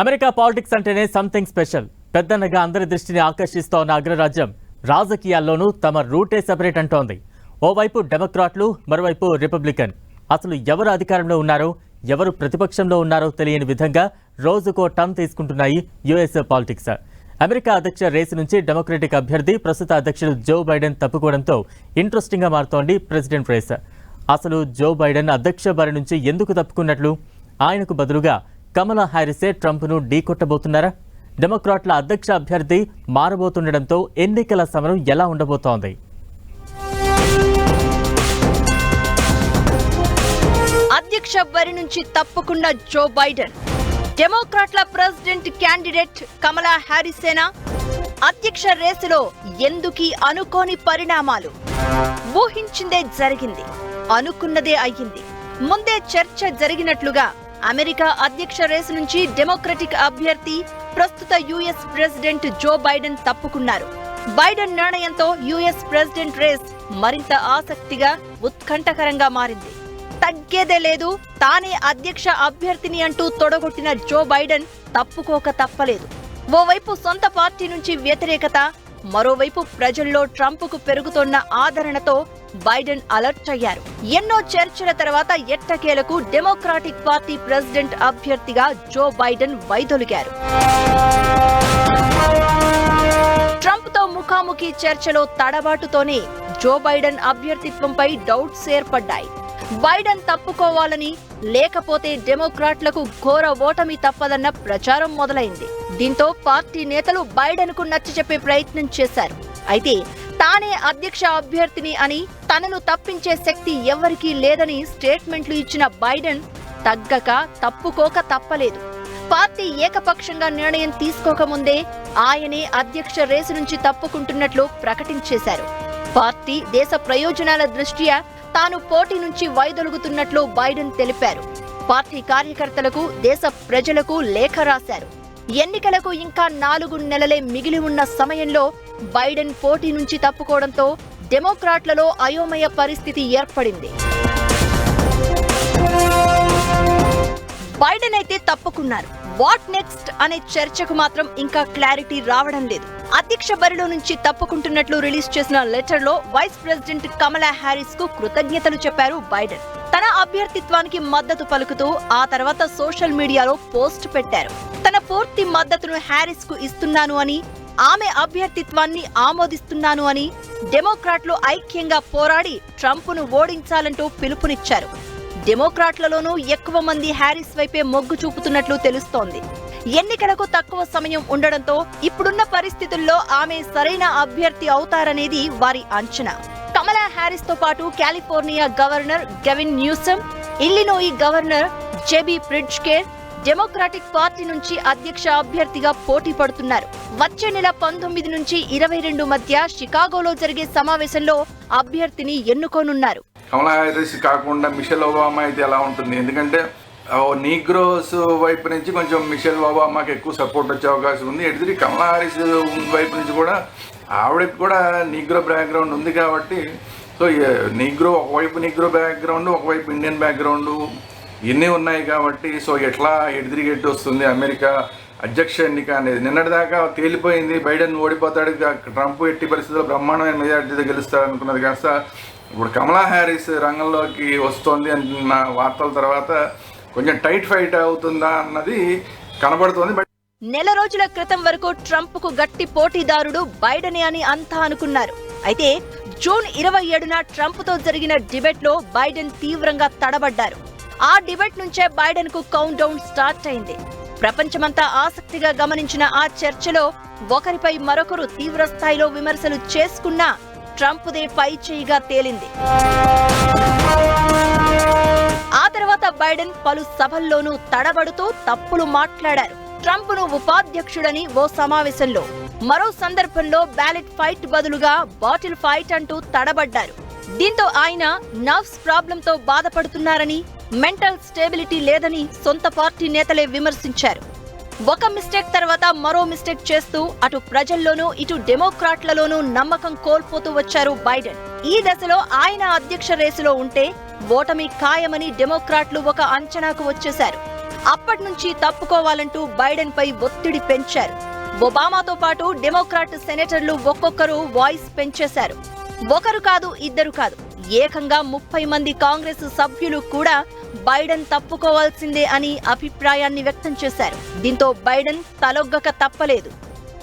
America politics అంటేనే something special పెద్దన్నగా అందరి దృష్టిని ఆకర్షిస్తోన్న అగ్రరాజ్యం రాజకీయాల్లోనూ తమ రూటే సెపరేట్ అంటోంది. ఓవైపు డెమోక్రాట్లు మరోవైపు రిపబ్లికన్. అసలు ఎవరు అధికారంలో ఉన్నారో ఎవరు ప్రతిపక్షంలో ఉన్నారో తెలియని విధంగా రోజుకో టర్న్ తీసుకుంటున్నాయి యుఎస్ పాలిటిక్స్. అమెరికా అధ్యక్ష రేసు నుంచి డెమోక్రటిక్ అభ్యర్థి ప్రస్తుత అధ్యక్షుడు జో బైడెన్ తప్పుకోవడంతో ఇంట్రెస్టింగ్గా మారుతోంది ప్రెసిడెంట్ రేస్. అసలు జో బైడెన్ అధ్యక్ష బరి నుంచి ఎందుకు తప్పుకున్నట్లు? ఆయనకు బదులుగా కమలా హ్యారిసే ట్రంప్ను ఢీకొట్టబోతున్నారా? డెమోక్రాట్ల అధ్యక్ష అభ్యర్థి మారబోతుండటంతో ఎన్నికల సమరం ఎలా ఉండబోతోంది? అధ్యక్ష బరి నుంచి తప్పుకున్న జో బైడెన్. డెమోక్రాట్ల ప్రెసిడెంట్ క్యాండిడేట్ కమలా హ్యారిసేనా అధ్యక్ష రేసులో ఎందుకీ అనుకోని పరిణామాలు? ఊహించిందే జరిగింది అనుకున్నదే అయ్యింది. ముందే చర్చ జరిగినట్లుగా అమెరికా అధ్యక్ష రేసు నుంచి డెమోక్రటిక్ అభ్యర్థి ప్రస్తుత యుఎస్ ప్రెసిడెంట్ జో బైడెన్ తప్పుకున్నారు. బైడెన్ నిర్ణయంతో యుఎస్ ప్రెసిడెంట్ రేస్ మరింత ఆసక్తిగా ఉత్కంఠకరంగా మారింది. తగ్గేదే లేదు తానే అధ్యక్ష అభ్యర్థిని అంటూ తొడగొట్టిన జో బైడెన్ తప్పుకోక తప్పలేదు. ఓవైపు సొంత పార్టీ నుంచి వ్యతిరేకత మరోవైపు ప్రజల్లో ట్రంప్కు పెరుగుతోన్న ఆదరణతో బైడెన్ అలర్ట్ అయ్యారు. ఎన్నో చర్చల తర్వాత ఎట్టకేలకు డెమోక్రాటిక్ పార్టీ ప్రెసిడెంట్ అభ్యర్థిగా జో బైడెన్ వైదొలిగారు. ట్రంప్తో ముఖాముఖి చర్చలో తడబాటుతోనే జో బైడెన్ అభ్యర్థిత్వంపై డౌట్స్ ఏర్పడ్డాయి. బైడెన్ తప్పుకోవాలని లేకపోతే డెమోక్రాట్లకు ఘోర ఓటమి తప్పదన్న ప్రచారం మొదలైంది. దీంతో పార్టీ నేతలు బైడెన్కు నచ్చజెప్పే ప్రయత్నం చేశారు. అయితే తానే అధ్యక్ష అభ్యర్థిని అని తనను తప్పించే శక్తి ఎవ్వరికీ లేదని స్టేట్మెంట్లు ఇచ్చిన బైడెన్ తగ్గక తప్పుకోక తప్పలేదు. పార్టీ ఏకపక్షంగా నిర్ణయం తీసుకోకముందే ఆయనే అధ్యక్ష రేసు నుంచి తప్పుకుంటున్నట్లు ప్రకటించేశారు. పార్టీ దేశ ప్రయోజనాల దృష్ట్యా తాను పోటీ నుంచి వైదొలుగుతున్నట్లు బైడెన్ తెలిపారు. పార్టీ కార్యకర్తలకు దేశ ప్రజలకు లేఖ రాశారు. ఎన్నికలకు ఇంకా నాలుగు నెలలే మిగిలి ఉన్న సమయంలో బైడెన్ పోటీ నుంచి తప్పుకోవడంతో డెమోక్రాట్లలో అయోమయ పరిస్థితి ఏర్పడింది. బైడెన్ అయితే తప్పుకున్నారు. వాట్ నెక్స్ట్ అనే చర్చకు మాత్రం ఇంకా క్లారిటీ రావడం లేదు. అధ్యక్ష బరిలో నుంచి తప్పుకుంటున్నట్లు రిలీజ్ చేసిన లెటర్లో వైస్ ప్రెసిడెంట్ కమలా హ్యారిస్కు కృతజ్ఞతలు చెప్పారు బైడెన్. తన అభ్యర్థిత్వానికి మద్దతు పలుకుతూ ఆ తర్వాత సోషల్ మీడియాలో పోస్ట్ పెట్టారు. తన పూర్తి మద్దతును హ్యారిస్కు ఇస్తున్నాను అని ఆమె అభ్యర్థిత్వాన్ని ఆమోదిస్తున్నాను అని డెమోక్రాట్లు ఐక్యంగా పోరాడి ట్రంప్ను ఓడించాలంటూ పిలుపునిచ్చారు. డెమోక్రాట్లలోనూ ఎక్కువ మంది హ్యారిస్ వైపే మొగ్గు చూపుతున్నట్లు తెలుస్తోంది. ఎన్నికలకు తక్కువ సమయం ఉండడంతో ఇప్పుడున్న పరిస్థితుల్లో ఆమె సరైన అభ్యర్థి అవుతారనేది వారి అంచనా. కమలా హ్యారిస్తో పాటు California governor Gavin Newsom Illinois governor JB Pritzker democratic party నుంచి అధ్యక్ష అభ్యర్థిగా పోటీ పడుతున్నారు. వచ్చే నెల పంతొమ్మిది నుంచి ఇరవై రెండు మధ్య షికాగోలో జరిగే సమావేశంలో అభ్యర్థిని ఎన్నుకోనున్నారు. కమలా హ్యారిస్ కాకుండా మిషెల్ ఒబామా అయితే ఎలా ఉంటుంది? ఎందుకంటే నీగ్రోస్ వైపు నుంచి కొంచెం మిషల్ బాబా మాకు ఎక్కువ సపోర్ట్ వచ్చే అవకాశం ఉంది. ఎదురు కమలా హారీస్ వైపు నుంచి కూడా ఆవిడకి కూడా నీగ్రో బ్యాక్గ్రౌండ్ ఉంది కాబట్టి సో నీగ్రో ఒకవైపు నీగ్రో బ్యాక్గ్రౌండ్ ఒకవైపు ఇండియన్ బ్యాక్గ్రౌండ్ ఇన్ని ఉన్నాయి కాబట్టి సో ఎట్లా ఎడిదిరిగి ఎట్టి వస్తుంది? అమెరికా అధ్యక్ష ఎన్నిక అనేది నిన్నటిదాకా తేలిపోయింది. బైడెన్ ఓడిపోతాడు. ట్రంప్ ఎట్టి పరిస్థితుల్లో బ్రహ్మాండమైన మెజార్టీతో గెలుస్తాడు అనుకున్నది. కాస్త ఇప్పుడు కమలా హ్యారిస్ రంగంలోకి వస్తోంది అంటున్న వార్తల తర్వాత కొంచెం టైట్ ఫైట్ అవుతుందా అన్నది కనబడుతుంది బట్ నెల రోజుల క్రితం వరకు ట్రంప్కు గట్టి పోటీదారుడు బైడెనే అని అంతా అనుకున్నారు. అయితే జూన్ ఇరవై ఏడున ట్రంప్తో జరిగిన డిబేట్లో బైడెన్ తీవ్రంగా తడబడ్డారు. ఆ డిబేట్ నుంచే బైడెన్కు కౌంట్ డౌన్ స్టార్ట్ అయింది. ప్రపంచమంతా ఆసక్తిగా గమనించిన ఆ చర్చలో ఒకరిపై మరొకరు తీవ్ర స్థాయిలో విమర్శలు చేసుకున్నా ట్రంప్దే పై చేయిగా తేలింది. బైడెన్ పలు సభల్లోనూ తడబడుతూ తప్పులు మాట్లాడారు. ట్రంప్ను ఉపాధ్యక్షుడని ఓ సమావేశంలో. మరో సందర్భంలో బ్యాలెట్ ఫైట్ బదులుగా బాటిల్ ఫైట్ అంటూ తడబడ్డారు. దీంతో ఆయన నర్వ్స్ ప్రాబ్లంతో బాధపడుతున్నారని మెంటల్ స్టేబిలిటీ లేదని సొంత పార్టీ నేతలే విమర్శించారు. ఒక మిస్టేక్ తర్వాత మరో మిస్టేక్ చేస్తూ అటు ప్రజల్లోనూ ఇటు డెమోక్రాట్లలోనూ నమ్మకం కోల్పోతూ వచ్చారు బైడెన్. ఈ దశలో ఆయన అధ్యక్ష రేసులో ఉంటే ఓటమి ఖాయమని డెమోక్రాట్లు ఒక అంచనాకు వచ్చేశారు. అప్పటి నుంచి తప్పుకోవాలంటూ బైడెన్ పై ఒత్తిడి పెంచారు. ఒబామాతో పాటు డెమోక్రాట్ సెనేటర్లు ఒక్కొక్కరు వాయిస్ పెంచేశారు. ఒకరు కాదు ఇద్దరు కాదు. ఏకంగా ముప్పై మంది కాంగ్రెస్ సభ్యులు కూడా బైడెన్ తప్పుకోవాల్సిందే అని అభిప్రాయాన్ని వ్యక్తం చేశారు. దీంతో బైడెన్ తలొగ్గక తప్పలేదు.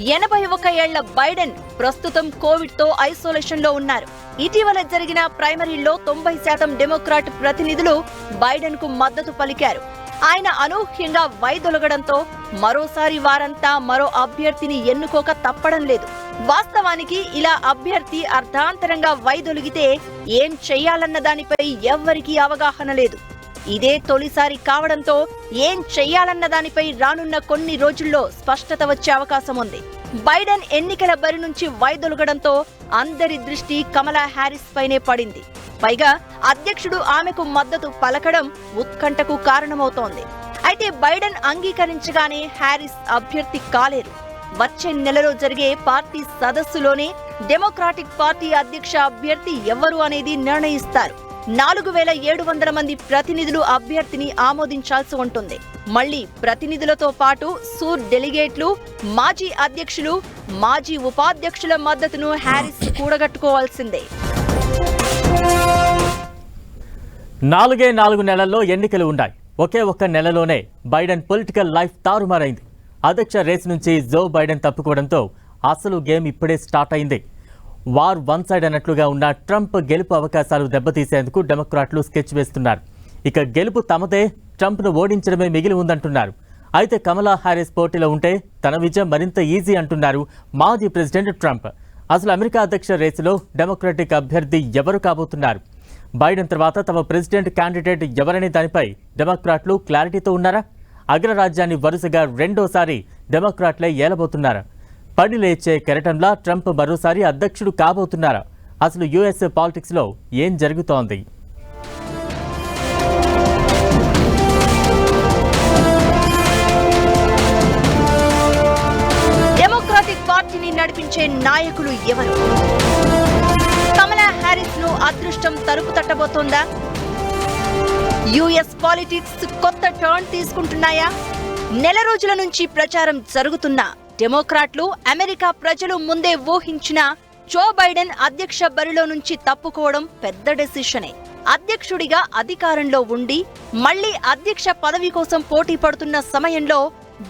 ఎనభై ఒక ఏళ్ళ బైడెన్ ప్రస్తుతం కోవిడ్తో ఐసోలేషన్లో ఉన్నారు. ఇటీవల జరిగిన ప్రైమరీల్లో తొంభై శాతం డెమోక్రాట్ ప్రతినిధులు బైడెన్కు మద్దతు పలికారు. ఆయన అనూహ్యంగా వైదొలగడంతో మరోసారి వారంతా మరో అభ్యర్థిని ఎన్నుకోక తప్పడం లేదు. వాస్తవానికి ఇలా అభ్యర్థి అర్ధాంతరంగా వైదొలిగితే ఏం చెయ్యాలన్న దానిపై ఎవ్వరికీ అవగాహన లేదు. ఇదే తొలిసారి కావడంతో ఏం చెయ్యాలన్న దానిపై రానున్న కొన్ని రోజుల్లో స్పష్టత వచ్చే అవకాశం ఉంది. బైడెన్ ఎన్నికల బరి నుంచి వైదొలగడంతో అందరి దృష్టి కమలా హ్యారిస్ పైనే పడింది. పైగా అధ్యక్షుడు ఆమెకు మద్దతు పలకడం ఉత్కంఠకు కారణమవుతోంది. అయితే బైడెన్ అంగీకరించగానే హ్యారిస్ అభ్యర్థి కాలేరు వచ్చే నెలలో జరిగే పార్టీ సదస్సులోనే డెమోక్రాటిక్ పార్టీ అధ్యక్ష అభ్యర్థి ఎవరు అనేది నిర్ణయిస్తారు. నాలుగు వేల ఏడు వందల మంది ప్రతినిధులు అభ్యర్థిని ఆమోదించాల్సి ఉంటుంది. మళ్ళీ ప్రతినిధులతో పాటు సూర్ డెలిగేట్లు మాజీ అధ్యక్షులు మాజీ ఉపాధ్యక్షుల మద్దతును హ్యారిస్ కూడగట్టుకోవాల్సిందే. నాలుగే నాలుగు నెలల్లో ఎన్నికలు ఉన్నాయి. ఒకే ఒక్క నెలలోనే బైడెన్ పొలిటికల్ లైఫ్ తారుమారైంది. అధ్యక్ష రేస్ నుంచి జో బైడెన్ తప్పుకోవడంతో అసలు గేమ్ ఇప్పుడే స్టార్ట్ అయింది. వార్ వన్ సైడ్ అన్నట్లుగా ఉన్న ట్రంప్ గెలుపు అవకాశాలు దెబ్బతీసేందుకు డెమోక్రాట్లు స్కెచ్ వేస్తున్నారు. ఇక గెలుపు తమదే ట్రంప్ను ఓడించడమే మిగిలి ఉందంటున్నారు. అయితే కమలా హారిస్ పోటీలో ఉంటే తన విజయం మరింత ఈజీ అంటున్నారు మాజీ ప్రెసిడెంట్ ట్రంప్. అసలు అమెరికా అధ్యక్ష రేసులో డెమోక్రటిక్ అభ్యర్థి ఎవరు కాబోతున్నారు? బైడెన్ తర్వాత తమ ప్రెసిడెంట్ క్యాండిడేట్ ఎవరనే దానిపై డెమోక్రాట్లు క్లారిటీతో ఉన్నారా? అగ్రరాజ్యాన్ని వరుసగా రెండోసారి డెమోక్రాట్లే ఏలబోతున్నారా? పడి లేచే కెరటంలా ట్రంప్ మరోసారి అధ్యక్షుడు కాబోతున్నారా. అసలు యుఎస్ పాలిటిక్స్లో ఏం జరుగుతోంది? డెమోక్రాటిక్ పార్టీని నడిపించే నాయకులు ఎవరు? కమలా హ్యారిస్ను అదృష్టం తలుపు తట్టబోతోందా? యుఎస్ పాలిటిక్స్ కొత్త టర్న్ తీసుకుంటున్నాయా? నెల రోజుల నుంచి ప్రచారం జరుగుతున్నా. డెమోక్రాట్లు అమెరికా ప్రజలు ముందే ఊహించిన జో బైడెన్ అధ్యక్ష బరిలో నుంచి తప్పుకోవడం పెద్ద డెసిషనే. అధ్యక్షుడిగా అధికారంలో ఉండి మళ్ళీ అధ్యక్ష పదవి కోసం పోటీ పడుతున్న సమయంలో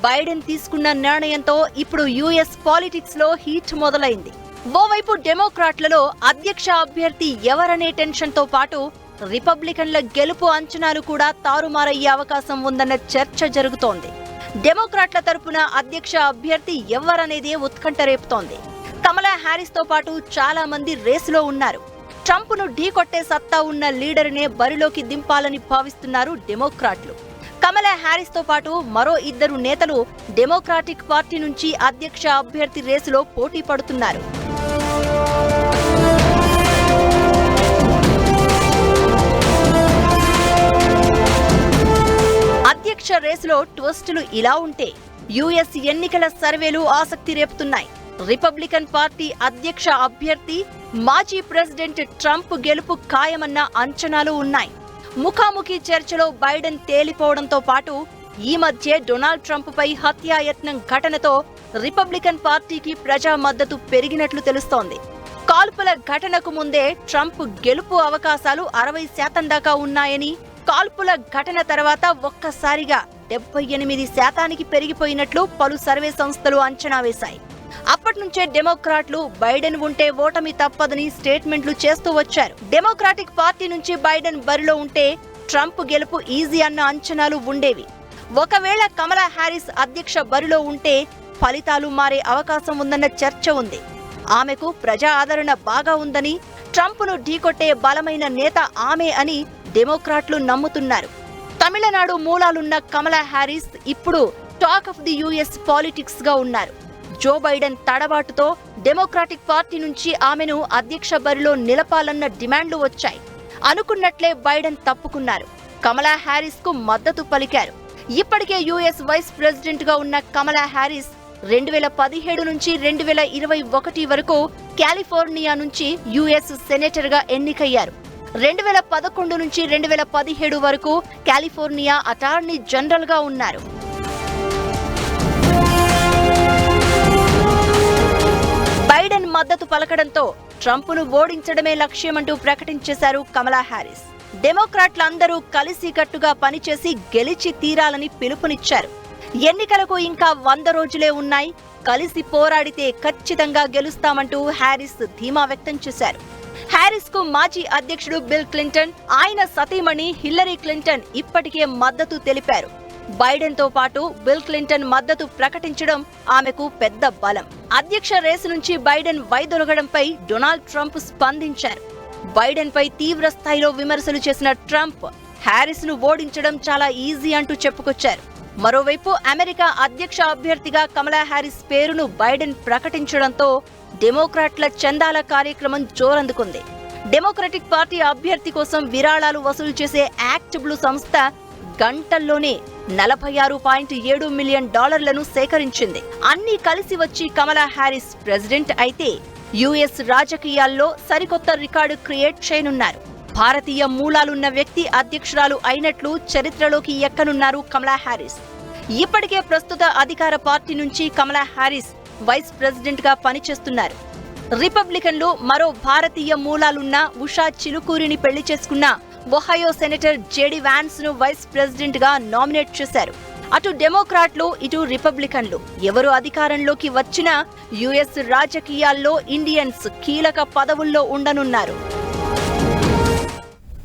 బైడెన్ తీసుకున్న నిర్ణయంతో ఇప్పుడు యుఎస్ పాలిటిక్స్లో హీట్ మొదలైంది. ఓవైపు డెమోక్రాట్లలో అధ్యక్ష అభ్యర్థి ఎవరనే టెన్షన్తో పాటు రిపబ్లికన్ల గెలుపు అంచనాలు కూడా తారుమారయ్యే అవకాశం ఉందన్న చర్చ జరుగుతోంది. డెమోక్రాట్ల తరపున అధ్యక్ష అభ్యర్థి ఎవరనేదే ఉత్కంఠ రేపుతోంది. కమలా హ్యారిస్తో పాటు చాలా మంది రేసులో ఉన్నారు. ట్రంప్ను ఢీకొట్టే సత్తా ఉన్న లీడర్నే బరిలోకి దింపాలని భావిస్తున్నారు డెమోక్రాట్లు. కమలా హ్యారిస్తో పాటు మరో ఇద్దరు నేతలు డెమోక్రాటిక్ పార్టీ నుంచి అధ్యక్ష అభ్యర్థి రేసులో పోటీ పడుతున్నారు. అధ్యక్ష ట్విస్టులు ఇలా ఉంటే యుఎస్ ఎన్నికల సర్వేలు ఆసక్తి రేపుతున్నాయి. రిపబ్లికన్ పార్టీ అధ్యక్ష అభ్యర్థి మాజీ ప్రెసిడెంట్ ట్రంప్ గెలుపు ఖాయమన్న అంచనాలు ఉన్నాయి. ముఖాముఖి చర్చలో బైడెన్ తేలిపోవడంతో పాటు ఈ మధ్య డొనాల్డ్ ట్రంప్ పై హత్యాయత్నం ఘటనతో రిపబ్లికన్ పార్టీకి ప్రజా మద్దతు పెరిగినట్లు తెలుస్తోంది. కాల్పుల ఘటనకు ముందే ట్రంప్ గెలుపు అవకాశాలు అరవై శాతం దాకా ఉన్నాయని కాల్పుల ఘటన తర్వాత ఒక్కసారిగా డెబ్బై ఎనిమిది శాతానికి పెరిగిపోయినట్లు పలు సర్వే సంస్థలు అంచనా వేశాయి. అప్పటి నుంచే డెమోక్రాట్లు బైడెన్ ఉంటే ఓటమి తప్పదని స్టేట్మెంట్లు చేస్తూ వచ్చారు. డెమోక్రాటిక్ పార్టీ నుంచి బైడెన్ బరిలో ఉంటే ట్రంప్ గెలుపు ఈజీ అన్న అంచనాలు ఉండేవి. ఒకవేళ కమలా హ్యారిస్ అధ్యక్ష బరిలో ఉంటే ఫలితాలు మారే అవకాశం ఉందన్న చర్చ ఉంది. ఆమెకు ప్రజా ఆదరణ బాగా ఉందని ట్రంప్ను ఢీకొట్టే బలమైన నేత ఆమె అని డెమోక్రాట్లు నమ్ముతున్నారు. తమిళనాడు మూలాలున్న కమలా హ్యారిస్ ఇప్పుడు టాక్ ఆఫ్ ది యుఎస్ పాలిటిక్స్గా ఉన్నారు. జో బైడెన్ తడబాటుతో డెమోక్రాటిక్ పార్టీ నుంచి ఆమెను అధ్యక్ష బరిలో నిలపాలన్న డిమాండ్లు వచ్చాయి. అనుకున్నట్లే బైడెన్ తప్పుకున్నారు. కమలా హ్యారిస్కు మద్దతు పలికారు. ఇప్పటికే యుఎస్ వైస్ ప్రెసిడెంట్గా ఉన్న కమలా హ్యారిస్ రెండు వేల పదిహేడు నుంచి రెండు వేల ఇరవై ఒకటి వరకు కాలిఫోర్నియా నుంచి యుఎస్ సెనేటర్గా ఎన్నికయ్యారు. రెండు వేల పదకొండు నుంచి రెండు వేల పదిహేడు వరకు కాలిఫోర్నియా అటార్నీ జనరల్గా ఉన్నారు. బైడెన్ మద్దతు పలకడంతో ట్రంప్ను ఓడించడమే లక్ష్యమంటూ ప్రకటించేశారు కమలా హ్యారిస్ డెమోక్రాట్లందరూ కలిసికట్టుగా పనిచేసి గెలిచి తీరాలని పిలుపునిచ్చారు. ఎన్నికలకు ఇంకా వంద రోజులే ఉన్నాయి. కలిసి పోరాడితే ఖచ్చితంగా గెలుస్తామంటూ హ్యారిస్ ధీమా వ్యక్తం చేశారు. హ్యారిస్కు మాజీ అధ్యక్షుడు బిల్ క్లింటన్ ఆయన సతీమణి హిల్లరీ క్లింటన్ ఇప్పటికే మద్దతు తెలిపారు. బైడెన్తో పాటు బిల్ క్లింటన్ మద్దతు ప్రకటించడం ఆమెకు పెద్ద బలం. అధ్యక్ష రేసు నుంచి బైడెన్ వైదొలగడంపై డొనాల్డ్ ట్రంప్ స్పందించారు. బైడెన్ పై తీవ్ర స్థాయిలో విమర్శలు చేసిన ట్రంప్ హ్యారిస్ను ఓడించడం చాలా ఈజీ అంటూ చెప్పుకొచ్చారు. మరోవైపు అమెరికా అధ్యక్ష అభ్యర్థిగా కమలా హ్యారిస్ పేరును బైడెన్ ప్రకటించడంతో డెమోక్రాట్ల చందాల కార్యక్రమం జోరందుకుంది. డెమోక్రటిక్ పార్టీ అభ్యర్థి కోసం విరాళాలు వసూలు చేసే యాక్ట్ బ్లూ సంస్థ గంటల్లోనే నలభై ఆరు పాయింట్ ఏడు మిలియన్ డాలర్లను సేకరించింది. అన్ని కలిసి వచ్చి కమలా హ్యారిస్ ప్రెసిడెంట్ అయితే యుఎస్ రాజకీయాల్లో సరికొత్త రికార్డు క్రియేట్ చేయనున్నారు. భారతీయ మూలాలున్న వ్యక్తి అధ్యక్షురాలు అయినట్లు చరిత్రలోకి ఎక్కనున్నారు కమలా హ్యారిస్ ఇప్పటికే ప్రస్తుత అధికార పార్టీ నుంచి కమలా హ్యారిస్ వైస్ ప్రెసిడెంట్గా పనిచేస్తున్నారు. రిపబ్లికన్లు మరో భారతీయ మూలాలున్న ఉషా చిలుకూరిని పెళ్ళి చేసుకున్న ఒహయో సెనేటర్ జేడి వ్యాన్స్ను వైస్ ప్రెసిడెంట్గా నామినేట్ చేశారు. అటు డెమోక్రాట్లు ఇటు రిపబ్లికన్లు. ఎవరు అధికారంలోకి వచ్చినా యుఎస్ రాజకీయాల్లో ఇండియన్స్ కీలక పదవుల్లో ఉండనున్నారు.